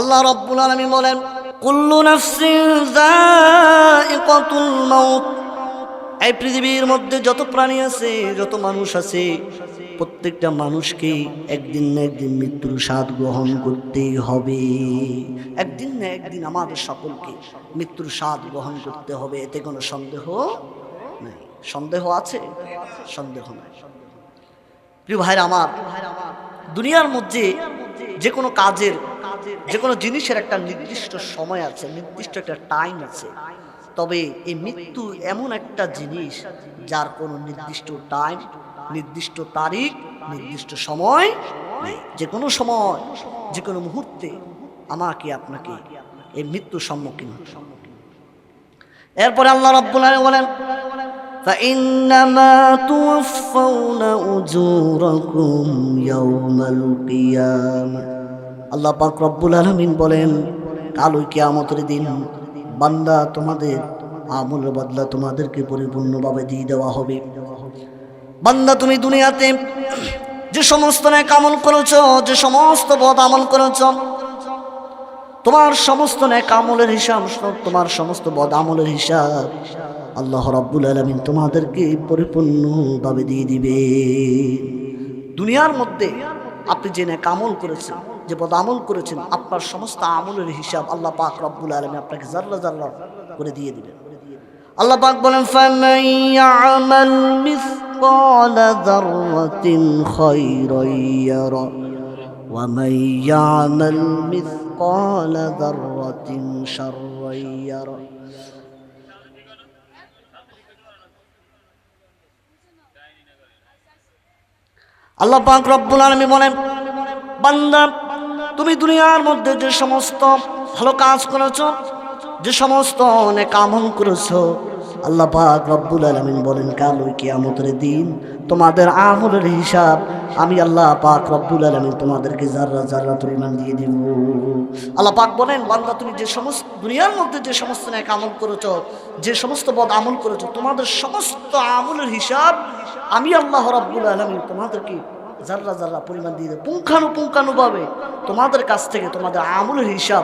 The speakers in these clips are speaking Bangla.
আল্লাহ রব্বুল আলামিন বলেন, কুল্লু এই পৃথিবীর মধ্যে যত প্রাণী আছে, যত মানুষ আছে, প্রত্যেকটা মানুষকে একদিন না একদিন মৃত্যুর স্বাদ গ্রহণ করতেই হবে। একদিন না একদিন আমাদের সকলকে মৃত্যুর স্বাদ গ্রহণ করতে হবে, এতে কোনো সন্দেহ নাই। সন্দেহ আছে? সন্দেহ নাই। প্রিয় ভাইরা আমার, দুনিয়ার মধ্যে যে কোনো কাজের যে কোনো জিনিসের একটা নির্দিষ্ট সময় আছে নির্দিষ্ট একটা টাইম আছে তবে এই মৃত্যু এমন একটা জিনিস যার কোনো নির্দিষ্ট টাইম নির্দিষ্ট তারিখ নির্দিষ্ট সময় নেই যে কোনো সময় যে কোনো মুহূর্তে আমাকে আপনাকে এই মৃত্যুর সম্মুখীন হতে হবে। এরপরে আল্লাহ রাব্বুল আলামিন বলেন فإنما توفون أجوركم يوم القيامة আল্লাহ পাক রব্বুল আলামিন বলেন কাল কিয়ামতের দিন বান্দা তোমাদের আমল বদলা তোমাদেরকে পরিপূর্ণভাবে দিয়ে দেওয়া হবে। বান্দা তুমি দুনিয়াতে যে সমস্ত ন্যাক আমল করেছ, যে সমস্ত বদ আমল করেছ, তোমার সমস্ত নেক আমলের হিসাব, তোমার সমস্ত বদ আমলের হিসাব আল্লাহ রাব্বুল আলামিন তোমাদেরকে পরিপূর্ণভাবে দিয়ে দিবে। দুনিয়ার মধ্যে আপনি যে ন্যাক আমল করেছেন যে পদ আমল করেছেন, আপনার সমস্ত আমলের হিসাব আল্লাহ পাক রব্বুল আলমী আপনাকে জাল্লা জাল্লা করে দিয়ে দিবেন। আল্লাহ পাক বলেন ফামাইয়ামাল মিসকালা যাররাতিন খায়রান ইয়ারা, ওয়া মাইয়ামাল মিসকালা যাররাতিন আল্লাহ পাক রব্বুল আলামিন বলেন, বান্দা তুমি দুনিয়ার মধ্যে যে সমস্ত ভালো কাজ করেছ, যে সমস্ত অনেক আমল করেছ, আল্লাহ পাক রব্বুল আলামিন বলেন, কাল ওই কিয়ামতের দিন তোমাদের আমলের হিসাব আমি আল্লাহ পাক রব্বুল আলামিন তোমাদেরকে জাররা জাররা পরিমাণ দিয়ে দিব। আল্লাহ পাক বলেন, বান্দা, তুমি যে সমস্ত দুনিয়ার মধ্যে যে সমস্ত ন্যাক আমল করেছ, যে সমস্ত বদ আমল করেছ, তোমাদের সমস্ত আমলের হিসাব আমি আল্লাহ রাব্বুল আলামিন তোমাদেরকে জাররা জাররা পরিমাণ দিয়ে দেব পুঙ্খানুপুঙ্খানুভাবে তোমাদের কাছ থেকে তোমাদের আমলের হিসাব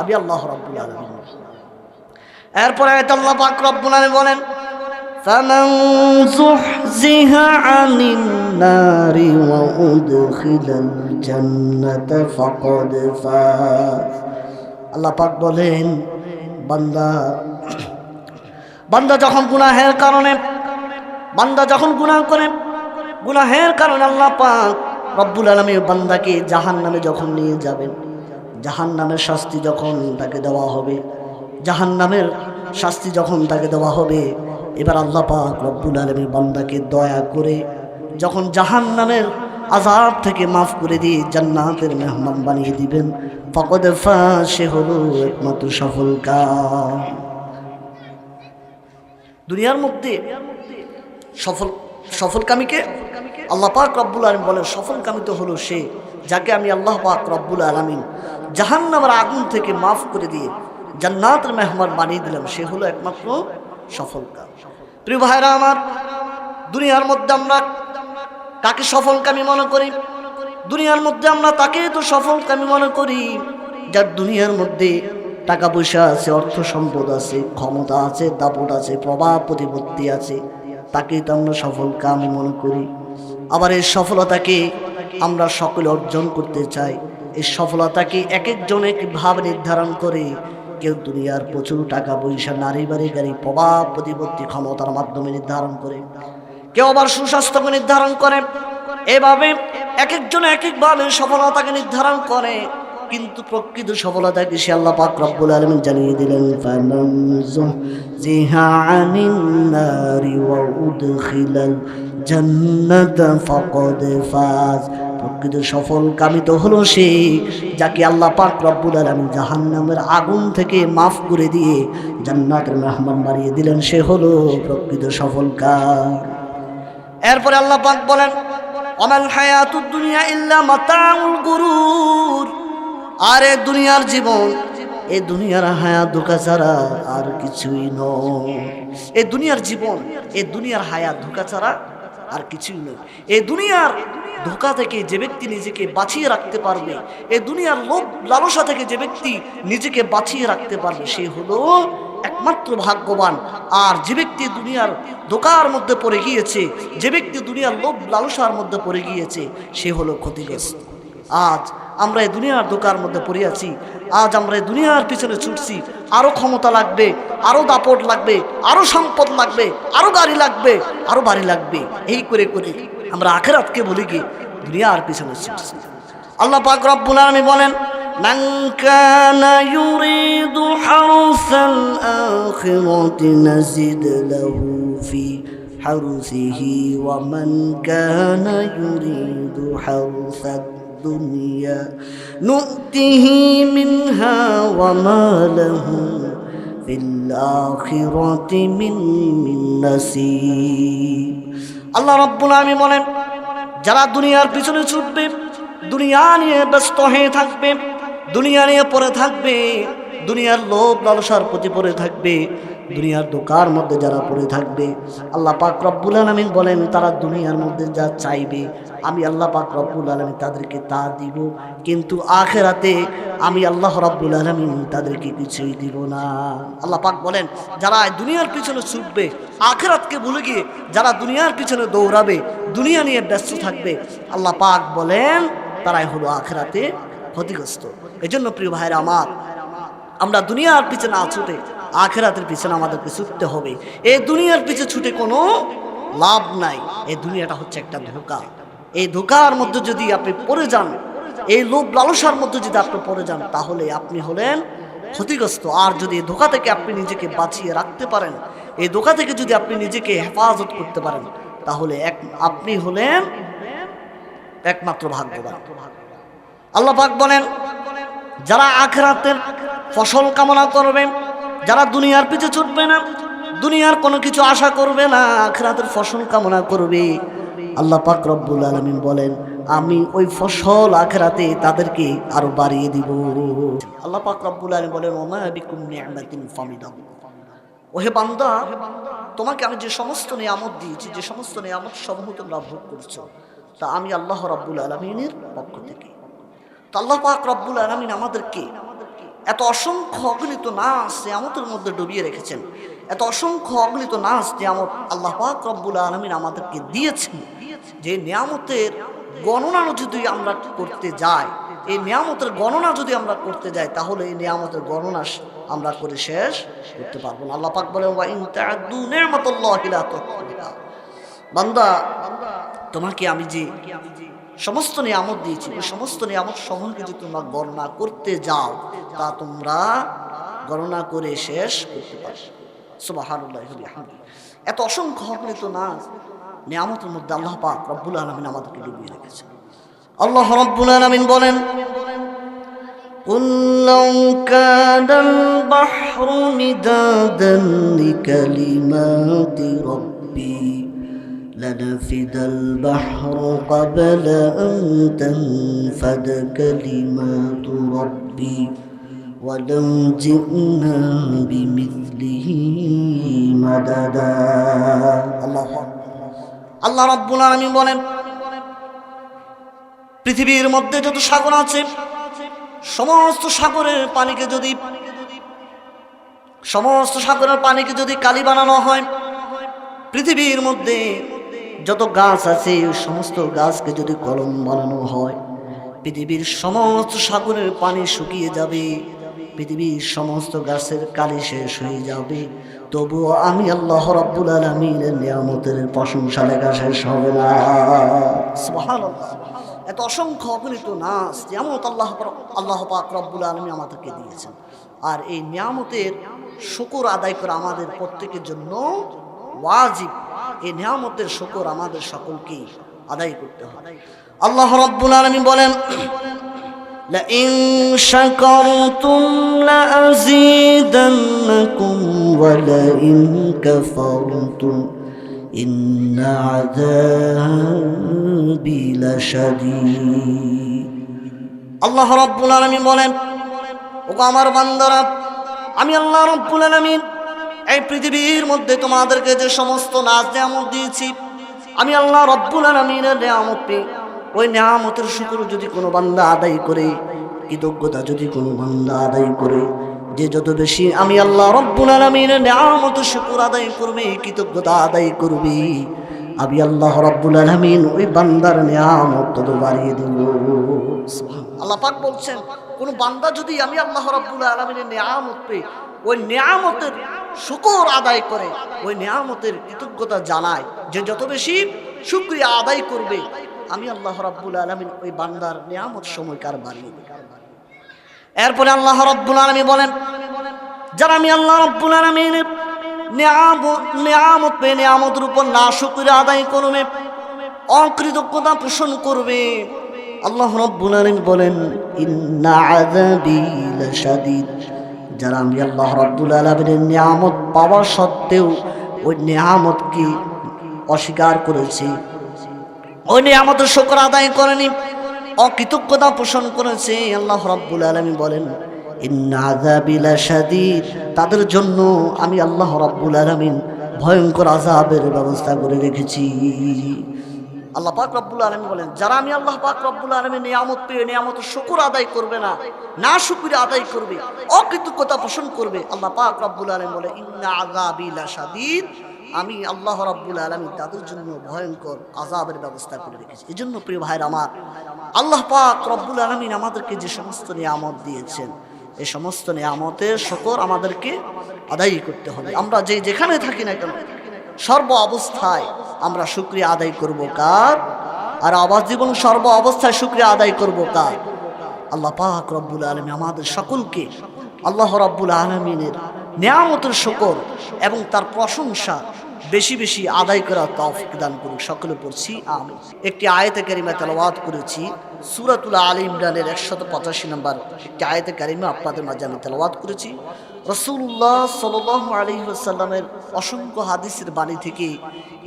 আমি আল্লাহ রাব্বুল আলামিন এরপরে আয়াত আল্লাহ পাক রব্বুল আলামিন বলেন فمن زحزح عن النار وأدخل الجنة فقد فاز আল্লাহ পাক বলেন বান্দা বান্দা যখন গুনাহের কারণে বান্দা যখন গুনাহ করে গুনাহের কারণে আল্লাহ পাক রব্বুল আলমী বান্দাকে জাহান নামে যখন নিয়ে যাবেন জাহান নামের শাস্তি যখন তাকে দেওয়া হবে জাহান নামের শাস্তি যখন তাকে দেওয়া হবে, এবার আল্লাহ পাক রব্বুল আলমী বান্দাকে দয়া করে যখন জাহান নামের থেকে মাফ করে দিয়ে জান্নাতের মেহমান বানিয়ে দিবেন, ফকদ ফা সে হলো একমাত্র সফল কাম দুনিয়ার মধ্যে সফল, সফলকামীকে আল্লাহ পাক রব্বুল আলম বলেন সফলকামী তো হলো সে যাকে আমি আল্লাহ পাক রব্বুল আলমিন জাহান্নামের আগুন থেকে মাফ করে দিয়ে জান্নাতের মেহমান বানিয়ে দিলাম। সে হলো একমাত্র সফল সফলকাম। প্রিয় ভাইরা আমার, দুনিয়ার মধ্যে আমরা কাকে সফলকামী মনে করি? দুনিয়ার মধ্যে আমরা তাকে তো সফলকামী মনে করি যার দুনিয়ার মধ্যে টাকা পয়সা আছে, অর্থ সম্পদ আছে, ক্ষমতা আছে, দাপট আছে, প্রভাব, প্রতিপত্তি আছে, তাকেই তো আমরা সফল কামি মনে করি। আবার এই সফলতাকে আমরা সকলে অর্জন করতে চাই। এই সফলতাকে এক একজন একভাবে নির্ধারণ করে কেউ দুনিয়ার প্রচুর টাকা পয়সা, নারী বাড়ি গাড়ি, প্রভাব, প্রতিপত্তি, ক্ষমতার মাধ্যমে নির্ধারণ করে। কেউ আবার সুস্বাস্থ্যকে নির্ধারণ করে। এভাবে এক একজন এক একভাবে সফলতাকে নির্ধারণ করে। কিন্তু প্রকৃত সফলতাকে সে আল্লাহ পাক রব্বুল আলামিন জানিয়ে দিলেন, ফামান জিহা আনিন নারি ওয়া উদখিলাল জান্নাতা ফাকাদ ফাজ। প্রকৃত সফল কামিত হলো সে যাকে আল্লাহ পাক রব্বুল আলামিন জাহান্নামের আগুন থেকে মাফ করে দিয়ে জান্নাতের মেহমান বাড়িয়ে দিলেন, সে হলো প্রকৃত সফল কাম। এরপরে আল্লাহ পাক বলেন, অমাল হায়াতুদ দুনিয়া ইল্লা মাতাউল গুরুর। আরে দুনিয়ার জীবন এই দুনিয়ার হায়া ধোকা ছাড়া আর কিছুই নয়। এই দুনিয়ার জীবন এই দুনিয়ার হায়া ধোকা ছাড়া আর কিছুই নয় এই দুনিয়ার ধোকা থেকে যে ব্যক্তি নিজেকে বাঁচিয়ে রাখতে পারবে এই দুনিয়ার লোভ লালসা থেকে যে ব্যক্তি নিজেকে বাঁচিয়ে রাখতে পারবে, সে হলো একমাত্র ভাগ্যবান। আর যে ব্যক্তি দুনিয়ার ধোকার মধ্যে পড়ে গিয়েছে, যে ব্যক্তি দুনিয়ার লোভ লালসার মধ্যে পড়ে গিয়েছে, সে হলো ক্ষতিগ্রস্ত। আজ আমরা এই দুনিয়ার দোকার মধ্যে পড়ে আছি, আজ আমরা এই দুনিয়ার পিছনে ছুটছি আরো ক্ষমতা লাগবে আরো দাপট লাগবে আরো সম্পদ লাগবে আরো গাড়ি লাগবে আরো বাড়ি লাগবে এই করে করে আমরা আখেরাতকে বলি কি দুনিয়ার পিছনে ছুটছি আল্লাহ পাক রব্বুল আলামিন বলেন من كان يريد حرث الآخرة نزد له في حرثه ومن كان يريد حرث الدنيا نؤته منها وما له في الآخرة من نصيب আল্লাহ রব্বুল আলামিন বলেন যারা দুনিয়ার পিছনে ছুটবে দুনিয়া নিয়ে ব্যস্ত হয়ে থাকবে দুনিয়া নিয়ে পড়ে থাকবে দুনিয়ার লোভ লালসার প্রতি পড়ে থাকবে দুনিয়ার দোকার মধ্যে যারা পড়ে থাকবে, আল্লাহ পাক রব্বুল আলমিন বলেন, তারা দুনিয়ার মধ্যে যা চাইবে, আমি আল্লাহ পাক রব্বুল আলমিন তাদেরকে তা দিব, কিন্তু আখেরাতে আমি আল্লাহ রব্বুল আলমিন তাদেরকে কিছুই দিব না। আল্লাহ পাক বলেন, যারা দুনিয়ার পিছনে ছুটবে, আখেরাতকে ভুলে গিয়ে যারা দুনিয়ার পিছনে দৌড়াবে, দুনিয়া নিয়ে ব্যস্ত থাকবে, আল্লাহ পাক বলেন, তারাই হলো আখেরাতে ক্ষতিগ্রস্ত। এজন্য প্রিয় ভাইরা আমার, আমরা দুনিয়ার পিছনে না ছুটে আখেরাতের পিছনে আমাদেরকে ছুটতে হবে। এই দুনিয়ার পিছে ছুটে কোনো লাভ নাই। এই দুনিয়াটা হচ্ছে একটা ধোকা। এই ধোকার মধ্যে যদি আপনি পড়ে যান, এই লোভ লালসার মধ্যে যদি আপনি পড়ে যান, তাহলে আপনি হলেন ক্ষতিগ্রস্ত। আর যদি এই ধোকা থেকে আপনি নিজেকে বাঁচিয়ে রাখতে পারেন, এই ধোকা থেকে যদি আপনি নিজেকে হেফাজত করতে পারেন, তাহলে এক, আপনি হলেন একমাত্র ভাগ্যবান। আল্লাহ পাক বলেন, যারা আখরাতের ফসল কামনা করবে যারা দুনিয়ার পিছে ছুটবে না, দুনিয়ার কোনো কিছু আশা করবে না, আখরাতের ফসল কামনা করবে। আল্লাহ পাক রব্বুল আলমিন বলেন, আমি ওই ফসল আখরাতে তাদেরকে আরও বাড়িয়ে দিব। আল্লাহ পাক রব্বুল আলমিন বলেন, ওমা বিকুম নিয়ামাতিন ফামিদাহু ওহে বান্দা, তোমাকে আমি যে সমস্ত নিয়ামত দিয়েছি, যে সমস্ত নিয়ামত সমূহ তোমরা ভোগ করছ, তা আমি আল্লাহ রব্বুল আলমিনের পক্ষ থেকে। তো আল্লাহ পাক রব্বুল আলমিন আমাদেরকে এত অসংখ্য অগণিত নাচ নিয়ামতের মধ্যে ডুবিয়ে রেখেছেন। এত অসংখ্য অগণিত নাচ নিয়ামত আল্লাহ রব্বুল আলমিন আমাদেরকে দিয়েছেন যে নিয়ামতের গণনা যদি আমরা করতে যাই, এই নিয়ামতের গণনা যদি আমরা করতে যাই, তাহলে এই নিয়ামতের গণনা আমরা করে শেষ করতে পারব না। আল্লাহ পাক বলেন বান্দা, তোমাকে আমি যে সমস্ত নিয়ামত দিয়েছি ওই সমস্ত নিয়ামত সমূহকে যদি তোমরা গণনা করতে যাও তা তোমরা গণনা করে শেষ করতে পারবে সুবহানাল্লাহ এত অসংখ্য অগণিত না নিয়ামতের মধ্যে আল্লাহ পাক রব্বুল আলমিন আমাদেরকে ডুবিয়ে রেখেছে আল্লাহ রব্বুল আলমিন বলেন قل لو كان البحر مدادا لكلمات ربي لنفد البحر قبل أن تنفد كلمات ربي ولو جئنا بمثله مددا الله আল্লাহ রব্বুল আলামিন বলেন পৃথিবীর মধ্যে যত সাগর আছে সমস্ত সাগরের পানিকে যদি সমস্ত সাগরের পানিকে যদি কালি বানানো হয় পৃথিবীর মধ্যে যত গাছ আছে সমস্ত গাছকে যদি কলম বানানো হয়, পৃথিবীর সমস্ত সাগরের পানি শুকিয়ে যাবে, পৃথিবীর সমস্ত গাছের কালি শেষ হয়ে যাবে। তবুও আমি আল্লাহ রব্বুল আলমিনের নিয়ামতের প্রশংসা লেখা শেষ হবে না। এত অসংখ্য অগণিত নাচ, নিয়ামত আল্লাহ আল্লাহ পাক রব্বুল আলমী আমাদেরকে দিয়েছেন। আর এই নিয়ামতের শুকুর আদায় করা আমাদের প্রত্যেকের জন্য ওয়াজিব। এই নিয়ামতের শুকর আমাদের সকলকে আদায় করতে হবে আল্লাহ রব্বুল আলমী বলেন لئن شكرتم لأزيدنكم ولئن كفرتم إن عذابي لشديد আল্লাহ রব্বুল আলমিন বলেন ওগো আমার বান্দারা আমি আল্লাহ রব্বুল আলমিন এই পৃথিবীর মধ্যে তোমাদেরকে যে সমস্ত নাচ নিয়ামত দিয়েছি, আমি আল্লাহ রব্বুল আলমিনের নিয়ামত পেয়ে, ওই নিয়ামতের শুকুর যদি কোনো বান্দা আদায় করে, কৃতজ্ঞতা যদি কোনো বান্দা আদায় করে, যে যত বেশি আমি আল্লাহ রব্বুল আলমিনের নিয়ামত শুকুর আদায় করবে, কৃতজ্ঞতা আদায় করবে, আমি আল্লাহ রব্বুল আলমিন ওই বান্দার নিয়ামত তত বাড়িয়ে দেব। আল্লাহ পাক বলছেন, কোন বান্দা যদি আমি আল্লাহ রব্বুল আলমিনের নিয়ামত পেয়ে ওই নিয়ামতের শুকর আদায় করে, ওই নিয়ামতের কৃতজ্ঞতা জানায় যে যত বেশি শুক্রিয়া আদায় করবে, আমি আল্লাহ রাব্বুল আলমিন ওই বান্দার নিয়ামত সময়কার বাড়িয়ে। এরপরে আল্লাহ রব্বুল আলমী বলেন, যারা আমি আল্লাহ রব্বুল আলমিনের নিয়ামত পেয়ে নিয়ামতের উপর না শুক্রিয়া আদায় করবে, অকৃতজ্ঞতা পোষণ করবে, আল্লাহ রব্বুল আলমী বলেন, ইন্না আযাবি লাশাদীদ যারা আমি আল্লাহ রব্বুল আলমিনের নিয়ামত পাওয়া সত্ত্বেও ওই নিয়ামতকে অস্বীকার করেছে। ওই নিয়ামতের শকর আদায় করেনি, অকৃতজ্ঞতা পোষণ করেছে। আল্লাহ রব্বুল আলমী বলেন তাদের জন্য আমি আল্লাহ রব্বুল আলমিন ভয়ঙ্কর আজাবের ব্যবস্থা করে রেখেছি। আল্লাহ পাক রব্বুল আলমী বলেন, যারা আমি আল্লাহ পাক রব্বুল আলমী নিয়ামত পেয়ে নিয়ামত শুকুর আদায় করবে না না শুকুরে আদায় করবে, অকৃতজ্ঞতা পোষণ করবে, আল্লাহ পাক রব্বুল আলম বলে, ইন্না আমি আল্লাহ রাব্বুল আলমী তাদের জন্য ভয়ঙ্কর আজাবের ব্যবস্থা করে রেখেছি। এই জন্য প্রিয় ভাইয়ের আমার, আল্লাহ পাক রব্বুল আলমিন আমাদেরকে যে সমস্ত নিয়ামত দিয়েছেন এই সমস্ত নিয়ামতের শকর আমাদেরকে আদায় করতে হবে। আমরা যে যেখানে থাকি না কেন সর্ব অবস্থায় আমরা শুক্রিয়া আদায় করব কার? আর আবাস জীবন সর্ব অবস্থায় শুক্রিয়া আদায় করব কার? আল্লাহ পাক রব্বুল আলমী আমাদের সকলকে আল্লাহ রব্বুল আলমিনের নিয়ামতের শকর এবং তার প্রশংসা বেশি বেশি আদায় করার তৌফিক দান করুক। সকলে পড়ছি আমি একটি আয়তে কারিমা তেলাওয়াত করেছি, সুরাতুল আলী ইমরানের একশত পঁচাশি নম্বর একটি আয়তে কারিমা আপনাদের মাঝে আমি তেলাওয়াত করেছি। রসুল্লাহ সাল আলী সাল্লামের অসংখ্য হাদিসের বাণী থেকে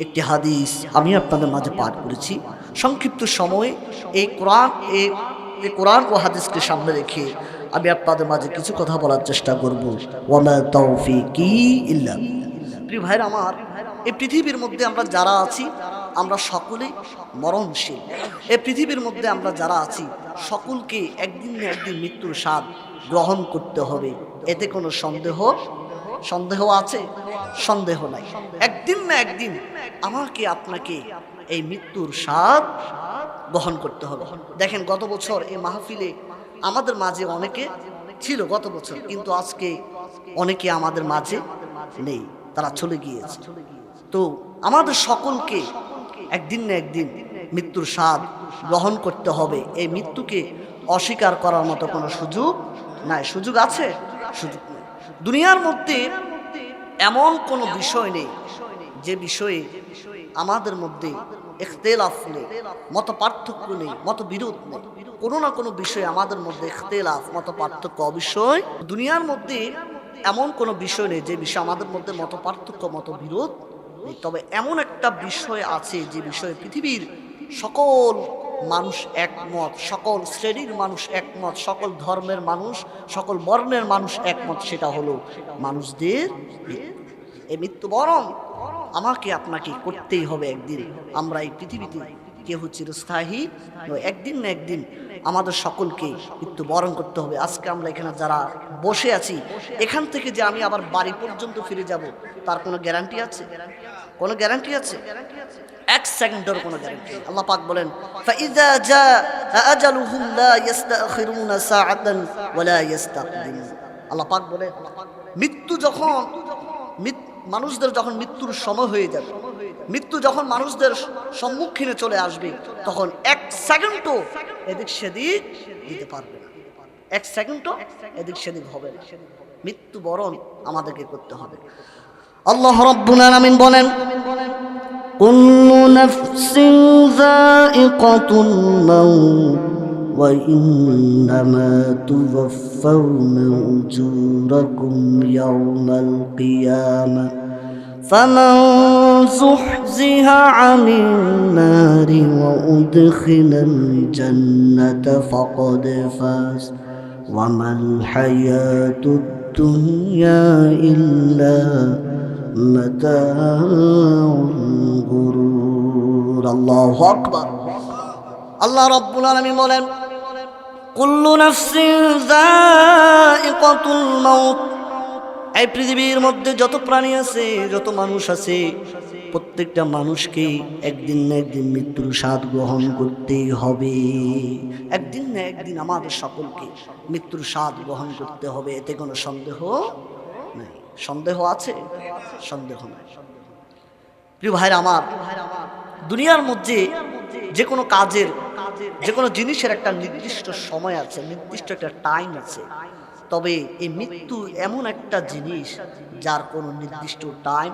একটি হাদিস আমি আপনাদের মাঝে পাঠ করেছি। সংক্ষিপ্ত সময়ে এই কোরআন এই কোরআন ও হাদিসকে সামনে রেখে আমি আপনাদের মাঝে কিছু কথা বলার চেষ্টা করব। ওয়ামা তৌফিকি ইল্লা প্রিয় ভাইরা আমার, এই পৃথিবীর মধ্যে আমরা যারা আছি আমরা সকলেই মরণশীল। এই পৃথিবীর মধ্যে আমরা যারা আছি, সকলকে একদিন না একদিন মৃত্যুর স্বাদ গ্রহণ করতে হবে। এতে কোনো সন্দেহ সন্দেহ আছে? সন্দেহ নাই। একদিন না একদিন আমাকে, আপনাকে এই মৃত্যুর স্বাদ গ্রহণ করতে হবে। দেখেন, গত বছর এই মাহফিলে আমাদের মাঝে অনেকে ছিল, গত বছর, কিন্তু আজকে অনেকে আমাদের মাঝে নেই, তারা চলে গিয়েছে। তো আমাদের সকলকে একদিন না একদিন মৃত্যুর স্বাদ গ্রহণ করতে হবে। এই মৃত্যুকে অস্বীকার করার মতো কোনো সুযোগ নাই। সুযোগ আছে? সুযোগ নেই। দুনিয়ার মধ্যে এমন কোনো বিষয় নেই যে বিষয়ে আমাদের মধ্যে এখতেলাফ নেই, মত পার্থক্য নেই, মত বিরোধ নেই। কোনো না কোনো বিষয়ে আমাদের মধ্যে এখতেলাফ মত পার্থক্য অবশ্যই। দুনিয়ার মধ্যে এমন কোনো বিষয় নেই যে বিষয়ে আমাদের মধ্যে মত পার্থক্য, মত বিরোধ তবে এমন একটা বিষয় আছে যে বিষয়ে পৃথিবীর সকল মানুষ একমত, সকল শ্রেণির মানুষ একমত, সকল ধর্মের মানুষ, সকল বর্ণের মানুষ একমত, সেটা হলো মানুষদের এ মৃত্যু। বরং আমাকে আপনাকে করতেই হবে একদিন আমরা এই পৃথিবীতে কেউ চিরস্থায়ী নয়, একদিন না একদিন আমাদের সকলকে মৃত্যুবরণ করতে হবে আজকে আমরা এখানে যারা বসে আছি এখান থেকে যে আমি আবার বাড়ি পর্যন্ত ফিরে যাব তার কোনো গ্যারান্টি আছে কোনো গ্যারান্টি আছে এক সেকেন্ডের কোনো গ্যারান্টি নেই। আল্লাহ পাক বলেন فإذا جاء أجلهم لا يستأخرون ساعة ولا يستقدمون আল্লাহ পাক বলেন মৃত্যু যখন মৃত- মানুষদের যখন মৃত্যুর সময় হয়ে যাবে মৃত্যু যখন মানুষদের সম্মুখীনে চলে আসবে, তখন এক সেকেন্ডও এদিক সেদিক দিতে পারবে না। এক সেকেন্ডও এদিক সেদিক হবে না। মৃত্যু বরণ আমাদেরকে করতে হবে। আল্লাহ রব্বুল আলামিন বলেন, কুল্লু নাফসিন যায়িকাতুল মাউত ওয়া তুওয়াফাউনা উজুরাকুম ইয়াওমাল কিয়ামাহ فمن زحزح عن النار وأدخل الجنة فقد فاز وما الحياة الدنيا إلا متاع الغرور জোর আল্লাহ আকবার আল্লাহ রব্বুল আলামিন বলেন কুল্লু নাফসিন যায়িকাতুল মাউত এই পৃথিবীর মধ্যে যত প্রাণী আছে, যত মানুষ আছে, প্রত্যেকটা মানুষকে একদিন না একদিন মৃত্যুর স্বাদ গ্রহণ করতেই হবে। একদিন না একদিন আমাদের সকলকে মৃত্যুর স্বাদ গ্রহণ করতে হবে, এতে কোনো সন্দেহ নাই। সন্দেহ আছে? সন্দেহ নাই। প্রিয় ভাইরা আমার, দুনিয়ার মধ্যে যে কোনো কাজের, যে কোনো জিনিসের একটা নির্দিষ্ট সময় আছে, নির্দিষ্ট একটা টাইম আছে। তবে এই মৃত্যু এমন একটা জিনিস যার কোনো নির্দিষ্ট টাইম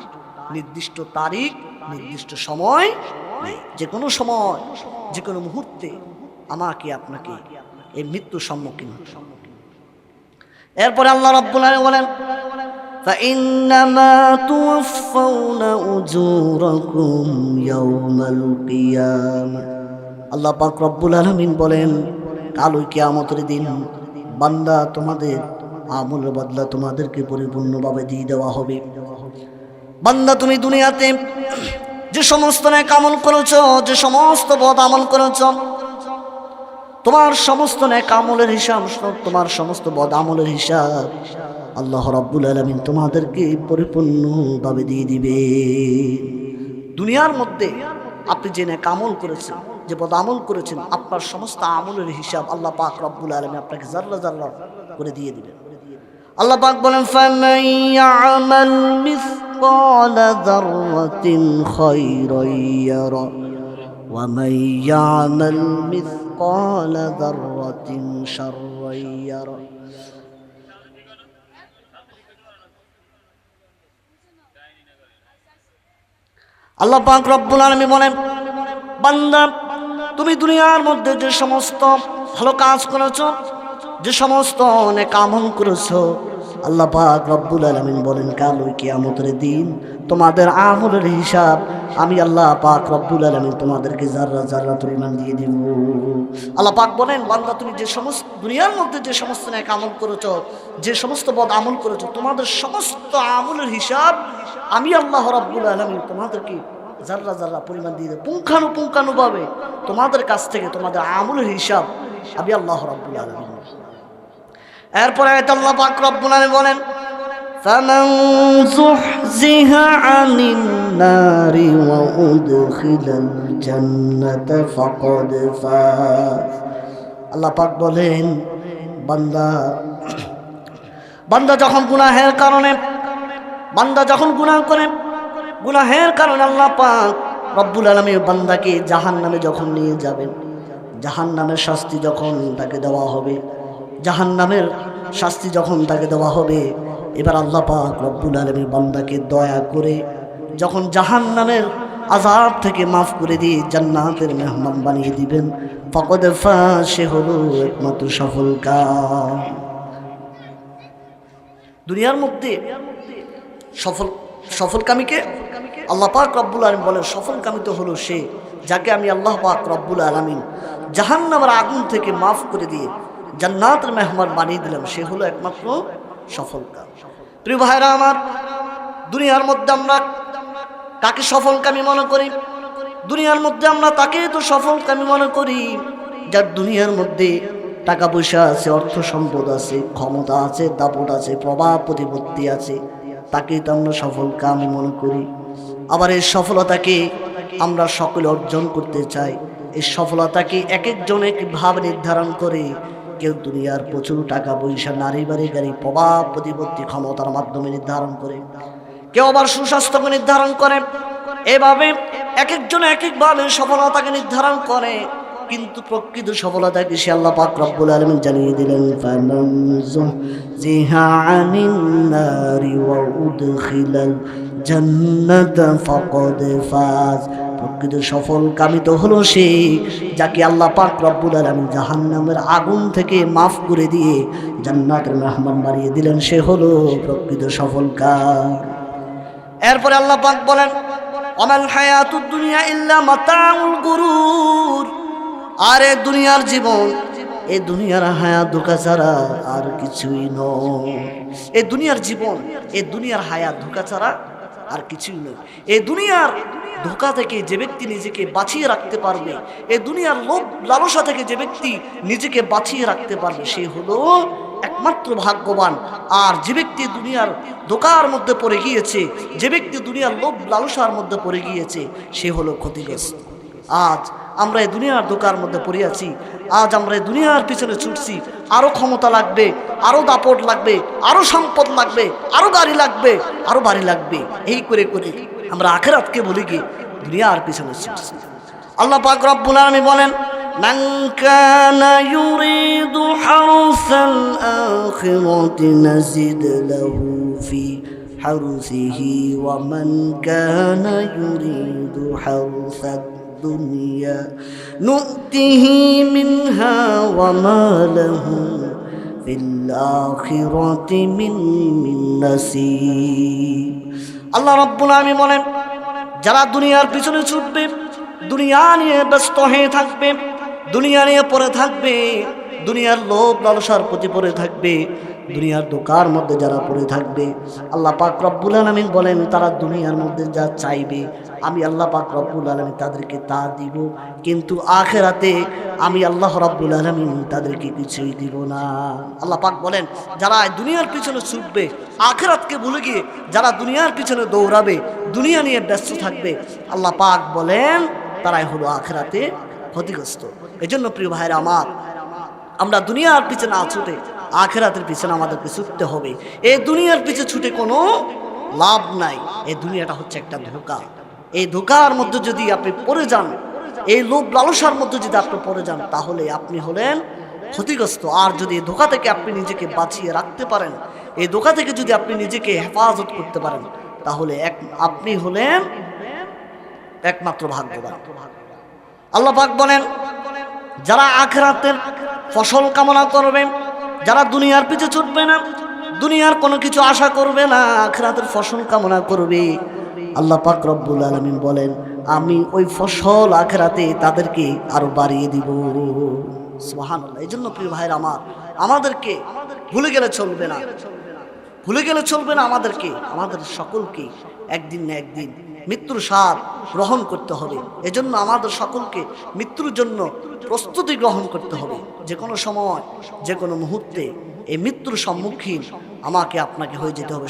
নির্দিষ্ট তারিখ নির্দিষ্ট সময় নেই যে কোনো সময় যে কোনো মুহূর্তে আমাকে আপনাকে এই মৃত্যুর সম্মুখীন হতে হবে। এরপরে আল্লাহ রাব্বুল আলামিন বলেন فإنما توفون أجوركم يوم القيامة আল্লাহ পাক রব্বুল আলামিন বলেন কাল ওই কিয়ামতের দিন বান্দা তোমাদের আমল বদলা তোমাদেরকে পরিপূর্ণভাবে দিয়ে দেওয়া হবে। বান্দা, তুমি দুনিয়াতে যে সমস্ত ন্যাক আমল করেছ, যে সমস্ত বদ আমল করেছ, তোমার সমস্ত ন্যাক আমলের হিসাব, তোমার সমস্ত বদ আমলের হিসাব আল্লাহ রাব্বুল আলামিন তোমাদেরকে পরিপূর্ণভাবে দিয়ে দিবে। দুনিয়ার মধ্যে আপনি যে ন্যাক আমল করেছেন যে বদ আমল করেছেন, আপনার সমস্ত আমলের হিসাব আল্লাহ পাক রব্বুল আলামিন আপনাকে জাল্লা জাল্লা করে দিয়ে দিবেন। আল্লাহ পাক বলেন আল্লাহ পাক রব্বুল আলামিন বলেন, বান্দা তুমি দুনিয়ার মধ্যে যে সমস্ত ভালো কাজ করেছ, যে সমস্ত অনেক আমল করেছ, আল্লাহ পাক রব্বুল আলামিন বলেন, কাল ওই কিয়ামতের দিন তোমাদের আমলের হিসাব আমি আল্লাহ পাক রব্বুল আলামিন তোমাদেরকে জাররা জাররা পরিমাণ দিয়ে দিব। আল্লাহ পাক বলেন, বান্দা, তুমি যে সমস্ত দুনিয়ার মধ্যে যে সমস্ত ন্যাক আমল করেছ, যে সমস্ত বদ আমল করেছ, তোমাদের সমস্ত আমলের হিসাব আমি আল্লাহ রব্বুল আলামিন তোমাদেরকে জাররা জাররা পরিমাণ দিয়ে দেব পুঙ্খানুপুঙ্খানুভাবে তোমাদের কাছ থেকে তোমাদের আমলের হিসাব আমি আল্লাহ রব্বুল আলামিন এরপরে আয়াত আল্লাহ পাক রব্বুল আলামিন বলেন فمن زحزح عن النار وأدخل الجنة فقد فاز আল্লাহ পাক বলেন বান্দা বান্দা যখন গুনাহের কারণে বান্দা যখন গুনাহ করে গুনাহের কারণে আল্লাহ পাক রব্বুল আলমী বান্দাকে জাহান নামে যখন নিয়ে যাবেন জাহান নামের শাস্তি যখন তাকে দেওয়া হবে জাহান নামের শাস্তি যখন তাকে দেওয়া হবে, এবার আল্লাহ পাক রব্বুল আলমী বান্দাকে দয়া করে যখন জাহান নামের থেকে মাফ করে দিয়ে জান্নাতের মেহমান বানিয়ে দিবেন, ফকদ ফা সে হলো একমাত্র সফল কাম দুনিয়ার মধ্যে সফল সফলকামীকে আল্লাহ পাক রব্বুল আলম বলেন, সফলকামী তো হলো সে যাকে আমি আল্লাহ পাক রব্বুল আলমিন জাহান্নামের আগুন থেকে মাফ করে দিয়ে জান্নাতের মেহমান বানিয়ে দিলাম। সে হলো একমাত্র সফলকাম। প্রিয় ভাইরা আমার, দুনিয়ার মধ্যে আমরা কাকে সফলকামী মনে করি? দুনিয়ার মধ্যে আমরা তাকে তো সফলকামী মনে করি যার দুনিয়ার মধ্যে টাকা পয়সা আছে, অর্থ সম্পদ আছে, ক্ষমতা আছে, দাপট আছে, প্রভাব, প্রতিপত্তি আছে। তাকেই তো আমরা সফল কামি মনে করি। আবার এই সফলতাকে আমরা সকলে অর্জন করতে চাই। এই সফলতাকে এক একজন এক ভাব নির্ধারণ করে কেউ দুনিয়ার প্রচুর টাকা পয়সা নারী বাড়ি গাড়ি প্রভাব প্রতিপত্তি, ক্ষমতার মাধ্যমে নির্ধারণ করে। কেউ আবার সুস্বাস্থ্যকে নির্ধারণ করে। এভাবে এক একজন এক একভাবে সফলতাকে নির্ধারণ করে। কিন্তু প্রকৃত সফলতাকে সে আল্লাহ পাক রব্বুল আলামিন জানিয়ে দিলেন প্রকৃত সফল কামিত হলো সে যাকে আল্লাহ পাক রব্বুল আলামিন জাহান্নামের আগুন থেকে মাফ করে দিয়ে জান্নাতের মেহমান বানিয়ে দিলেন, সে হলো প্রকৃত সফল কাম এরপরে আল্লাহ পাক বলেন অমাল হায়াতুদ দুনিয়া ইল্লা মাতাউল গুরুর। আরে দুনিয়ার জীবন এই দুনিয়ার হায়া ধোকা ছাড়া আর কিছুই নয়। এই দুনিয়ার জীবন এই দুনিয়ার হায়া ধোকা ছাড়া আর কিছুই নয়। এই দুনিয়ার ধোকা থেকে যে ব্যক্তি নিজেকে বাঁচিয়ে রাখতে পারবে এই দুনিয়ার লোভ, লালসা থেকে যে ব্যক্তি নিজেকে বাঁচিয়ে রাখতে পারবে, সে হলো একমাত্র ভাগ্যবান। আর যে ব্যক্তি দুনিয়ার ধোকার মধ্যে পড়ে গিয়েছে, যে ব্যক্তি দুনিয়ার লোভ, লালসার মধ্যে পড়ে গিয়েছে, সে হলো ক্ষতিগ্রস্ত। আজ আমরা এই দুনিয়ার দোকার মধ্যে পড়ে আছি আজ আমরা এই দুনিয়ার পিছনে ছুটছি আরো ক্ষমতা লাগবে আরো দাপট লাগবে আরো সম্পদ লাগবে আরো গাড়ি লাগবে আরো বাড়ি লাগবে এই করে করে আমরা আখেরাতকে বলি কি দুনিয়ার পিছনে ছুটছি আল্লাহ পাক রব্বুল আলামিন বলেন من كان يريد حرث الآخرة نزد له في حرثه ومن كان يريد حرث الدنيا نؤته منها وما له في الآخرة من نصيب আল্লাহ রব্বুল আলামিন বলেন যারা দুনিয়ার পিছনে ছুটবে দুনিয়া নিয়ে ব্যস্ত হয়ে থাকবে দুনিয়া নিয়ে পড়ে থাকবে দুনিয়ার লোভ লালসার প্রতি পড়ে থাকবে, দুনিয়ার দোকার মধ্যে যারা পড়ে থাকবে, আল্লাহ পাক রব্বুল আলমিন বলেন, তারা দুনিয়ার মধ্যে যা চাইবে, আমি আল্লাহ পাক রব্বুল আলমিন তাদেরকে তা দিব, কিন্তু আখেরাতে আমি আল্লাহ রব্বুল আলমিন তাদেরকে কিছুই দিব না। আল্লাহ পাক বলেন, যারা দুনিয়ার পিছনে ছুটবে, আখেরাতকে ভুলে গিয়ে যারা দুনিয়ার পিছনে দৌড়াবে, দুনিয়া নিয়ে ব্যস্ত থাকবে, আল্লাহ পাক বলেন, তারাই হলো আখেরাতে ক্ষতিগ্রস্ত। এজন্য প্রিয় ভাইরা আমার আমরা দুনিয়ার পিছনে না ছুটে, আখেরাতের পিছনে আমাদেরকে ছুটতে হবে। এই দুনিয়ার পিছে ছুটে কোনো লাভ নাই। এই দুনিয়াটা হচ্ছে একটা ধোকা। এই ধোকার মধ্যে যদি আপনি পড়ে যান, এই লোভ লালসার মধ্যে যদি আপনি পড়ে যান, তাহলে আপনি হলেন ক্ষতিগ্রস্ত। আর যদি এই ধোকা থেকে আপনি নিজেকে বাঁচিয়ে রাখতে পারেন, এই ধোকা থেকে যদি আপনি নিজেকে হেফাজত করতে পারেন, তাহলে এক, আপনি হলেন একমাত্র ভাগ্যবান। আল্লাহ পাক বলেন, যারা আখরাতের ফসল কামনা করবে, যারা দুনিয়ার পিছে ছুটবে না, দুনিয়ার কোনো কিছু আশা করবে না, আখরাতের ফসল কামনা করবে। আল্লাহ পাক রব্বুল আলমিন বলেন, আমি ওই ফসল আখরাতে তাদেরকে আরও বাড়িয়ে দিব। সুবহানাল্লাহ, এই জন্য প্রিয় ভাইয়ের আমার, আমাদেরকে ভুলে গেলে চলবে না। ভুলে গেলে চলবে না আমাদেরকে, আমাদের সকলকে। একদিন না একদিন মৃত্যুর সার গ্রহণ করতে হবে। এজন্য আমাদের সকলকে মৃত্যুর জন্য প্রস্তুতি গ্রহণ করতে হবে। যে কোনো সময়, যে কোনো মুহূর্তে এই মৃত্যুর সম্মুখীন আমাকে আপনাকে হয়ে যেতে হবে।